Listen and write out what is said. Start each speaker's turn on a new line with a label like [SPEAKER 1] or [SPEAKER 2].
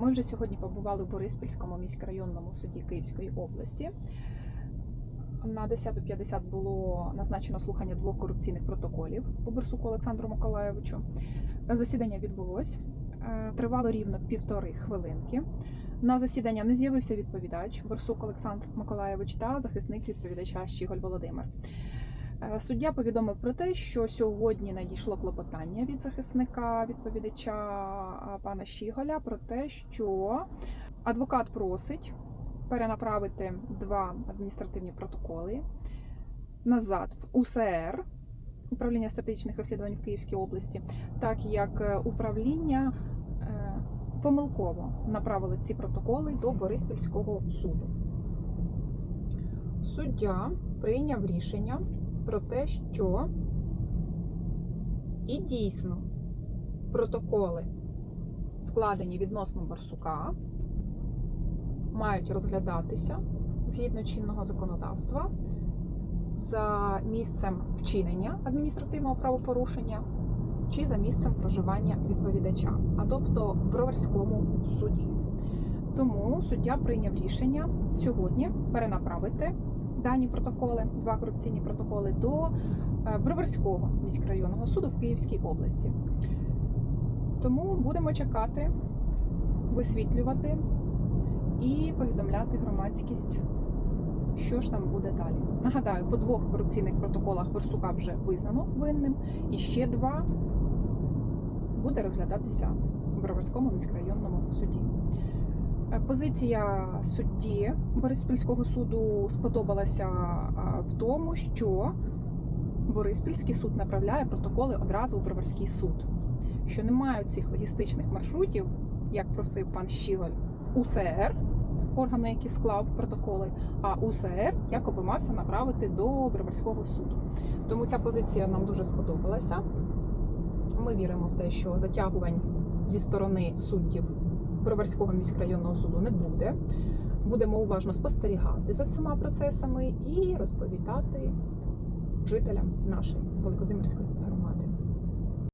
[SPEAKER 1] Ми вже сьогодні побували в Бориспільському міськрайонному суді Київської області. На 10.50 було назначено слухання двох корупційних протоколів по Барсуку Олександру Миколаєвичу. Засідання відбулось, е, тривало рівно півтори хвилинки. На засідання не з'явився відповідач Борсук Олександр Миколаєвич та захисник відповідача Щіголь Володимир. Е, Суддя повідомив про те, що сьогодні надійшло клопотання від захисника відповідача пана Щіголя про те, що адвокат просить перенаправити два адміністративні протоколи назад в УСР управління стратегічних розслідувань в Київській області, так як е, управління е, помилково направило ці протоколи до Бориспільського суду. Суддя прийняв рішення про те, що і дійсно протоколи, складені відносно Барсука, мають розглядатися згідно чинного законодавства за місцем вчинення адміністративного правопорушення чи за місцем проживання відповідача, а тобто в Броварському суді. Тому суддя прийняв рішення сьогодні перенаправити дані протоколи, два корупційні протоколи до е, Броварського міськрайонного суду в Київській області. Тому будемо чекати, висвітлювати і повідомляти громадськість, що ж там буде далі. Нагадаю, по двох корупційних протоколах Борсука вже визнано винним, і ще два буде розглядатися в Броварському міськрайонному суді. Е, Позиція судді Бориспільського суду сподобалася в тому, що Бориспільський суд направляє протоколи одразу у Броварський суд, що немає цих логістичних маршрутів, як просив пан Щіголь, УСР, органу, який склав протоколи, а УСР якоби мався направити до Броварського суду. Тому ця позиція нам дуже сподобалася. Ми віримо в те, що затягувань зі сторони суддів Броварського міськрайонного суду не буде. Будемо уважно спостерігати за всіма процесами і розповідати жителям нашої Великодимирської